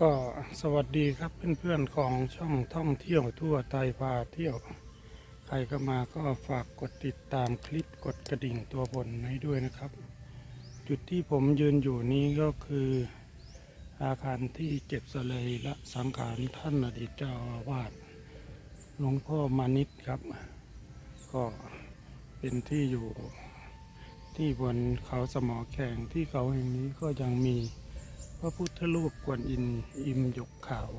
ก็สวัสดีครับเพื่อนๆของช่องท่องเที่ยวทั่วไทยพาเที่ยว ใครก็มาก็ฝากกดติดตามคลิปกดกระดิ่งตัวบนให้ด้วยนะครับ จุดที่ผมยืนอยู่นี้ก็คืออาคารที่เก็บสเลยและสังขารท่านอดีตเจ้าอาวาสหลวงพ่อมานิตครับ ก็เป็นที่อยู่ที่บนเขาสมอแข่งที่เขาแห่งนี้ก็ยังมี พระพุทธรูปกวนอินอิมยกขาว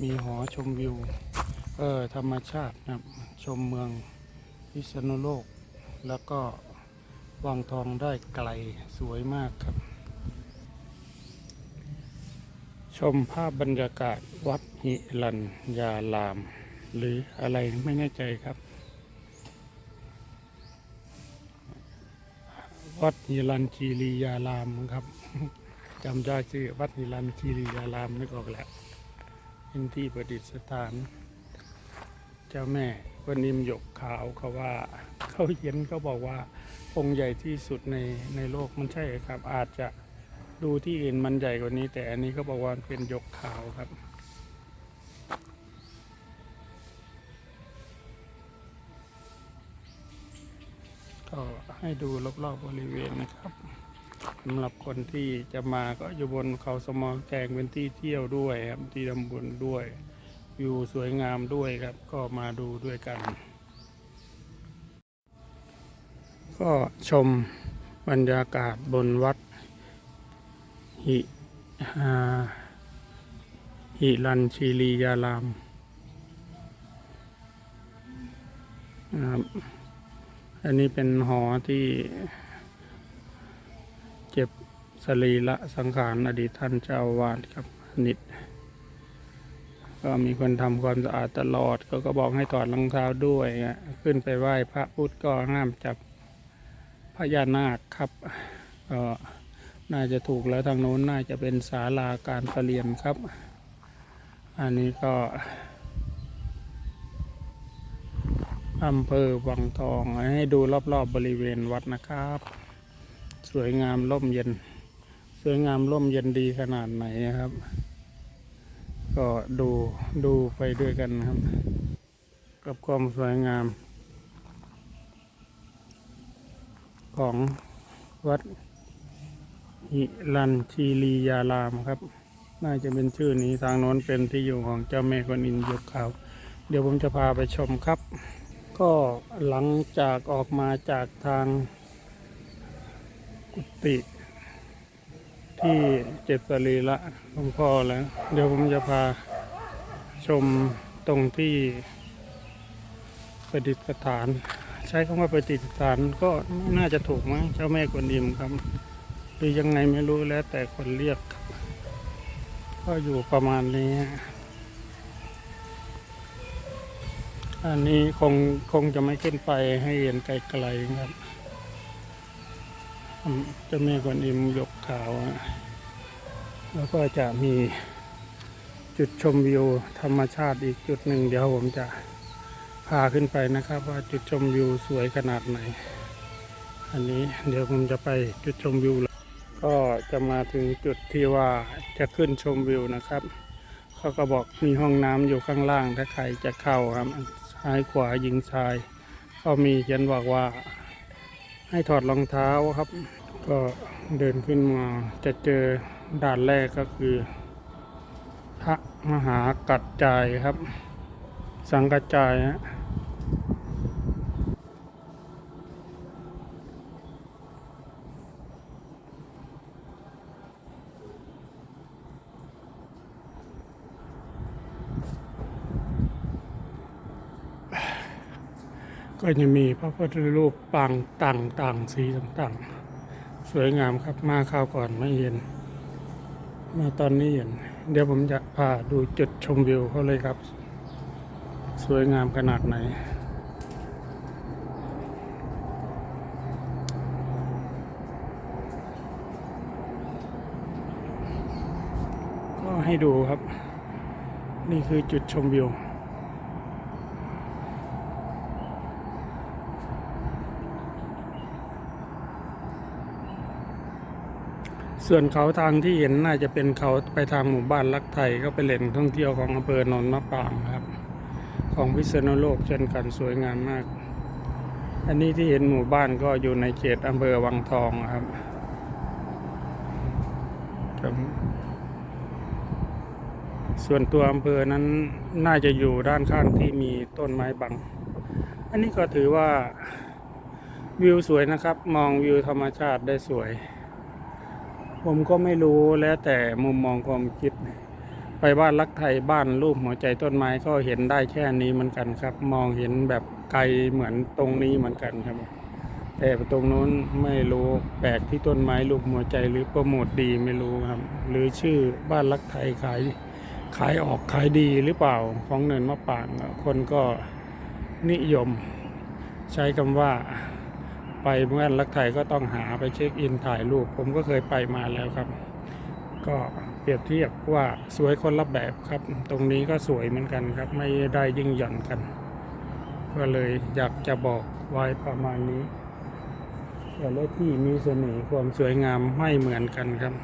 มีหอชมวิว เออธรรมชาตินะชมเมืองพิษณุโลก แล้วก็วังทองได้ไกลสวยมากครับ ชมภาพบรรยากาศวัดหิรันยาลาม หรืออะไรไม่แน่ใจครับ วัดหิรันคีรียารามครับ จำได้ชื่อวัดหิรันคีรียารามนึกออกแล้วเป็นที่ประดิษฐาน เจ้าแม่วนิมยกขาวเขาว่าเขาเห็นเขาบอกว่าองค์ใหญ่ที่สุดในในโลกมันใช่ครับ อาจจะดูที่อื่นมันใหญ่กว่านี้ แต่อันนี้เขาบอกว่าเป็นยกขาวครับก็ให้ดูรอบๆบริเวณนะครับ สำหรับคนที่จะมาก็อยู่บนเขาสมอแกงเป็นที่เที่ยวด้วยครับที่ตำบลด้วยวิวสวยงามด้วยครับ ก็มาดูด้วยกัน ก็ชมบรรยากาศบนวัด หิอ่าหิรันชีรียารามนะครับอันนี้เป็นหอที่ เก็บสรีละสังขารอดีตท่านเจ้าวาสครับนิด ก็มีคนทำความสะอาดตลอดก็ก็บอกให้ถอดรองเท้าด้วยขึ้นไปไหว้พระพุทธก็ห้ามจับพญานาคครับก็น่าจะถูกแล้วทางโน้นน่าจะเป็นศาลาการประเรียนครับ อันนี้ก็อำเภอวังทองให้ดูรอบๆบบริเวณวัดนะครับ สวยงามร่มเย็น สวยงามร่มเย็นดีขนาดไหนนะครับ ก็ดูดูไปด้วยกันนะครับ กับความสวยงาม ของวัดหิรันชีรียารามครับ น่าจะเป็นชื่อนี้ทางโน้นเป็นที่อยู่ของเจ้าแม่กวนอิมยกขาว เดี๋ยวผมจะพาไปชมครับ ก็หลังจากออกมาจากทาง กุฏิที่เจ็บสรีละหลวงพ่อแล้ว เดี๋ยวผมจะพาชมตรงที่ประดิษฐาน ใช้คำว่าประดิษฐานก็น่าจะถูกมั้งเจ้าแม่กวนอิมครับหรือยังไงไม่รู้แล้วแต่คนเรียกครับก็อยู่ประมาณนี้ อันนี้คงคงจะไม่ขึ้นไปให้เห็นไกลๆครับ เจะแม่กวนอิมยกขาวอะแล้วก็จะมีจุดชมวิวธรรมชาติอีกจุดหนึ่งเดี๋ยวผมจะพาขึ้นไปนะครับ ว่าจุดชมวิวสวยขนาดไหน อันนี้เดี๋ยวผมจะไปจุดชมวิวแล้วก็จะมาถึงจุดที่ว่าจะขึ้นชมวิวนะครับเขาก็บอกมีห้องน้ำอยู่ข้างล่างถ้าใครจะเข้าครับซ้ายขวาหญิงชาย ก็มีเขียนบอกว่า ให้ถอดรองเท้าครับ ก็เดินขึ้นมาจะเจอด่านแรกก็คือ พระมหากัจจายครับ สังกัจจายฮะ ก็จะมีพระพุทธรูปปางต่างต่างๆสีต่างๆ สวยงามครับมาข้าวก่อนไม่เห็น มาตอนนี้เห็น เดี๋ยวผมจะพาดูจุดชมวิวเขาเลยครับ สวยงามขนาดไหนก็ให้ดูครับ นี่คือจุดชมวิว ส่วนเขาทางที่เห็นน่าจะเป็นเขาไปทางหมู่บ้านลักไทยก็เป็นแหล่งท่องเที่ยวของอำเภอโนนมะปรางครับ ของพิษณุโลกเช่นกันสวยงามมาก อันนี้ที่เห็นหมู่บ้านก็อยู่ในเขตอำเภอวังทองครับส่วนตัวอำเภอนั้นน่าจะอยู่ด้านข้างที่มีต้นไม้บัง อันนี้ก็ถือว่าวิวสวยนะครับ มองวิวธรรมชาติได้สวย ผมก็ไม่รู้แล้วแต่มุมมองความคิด ไปบ้านรักไทยบ้านรูปหัวใจต้นไม้ก็เห็นได้แค่นี้เหมือนกันครับ มองเห็นแบบไกลเหมือนตรงนี้เหมือนกันครับ แต่ตรงนู้นไม่รู้แปลกที่ต้นไม้รูปหัวใจหรือโปรโมทดีไม่รู้ครับ หรือชื่อบ้านรักไทยขายขายออกขายดีหรือเปล่าของเนินมะปรางคนก็นิยม ใช้คำว่า ไปเมื่อรักไทยก็ต้องหาไปเช็คอินถ่ายรูป ผมก็เคยไปมาแล้วครับ ก็เปรียบเทียบว่าสวยคนละแบบครับ ตรงนี้ก็สวยเหมือนกันครับ ไม่ได้ยิ่งหย่อนกัน ก็เลยอยากจะบอกไว้ประมาณนี้แต่ละที่มีเสน่ห์ความสวยงามไม่เหมือนกันครับ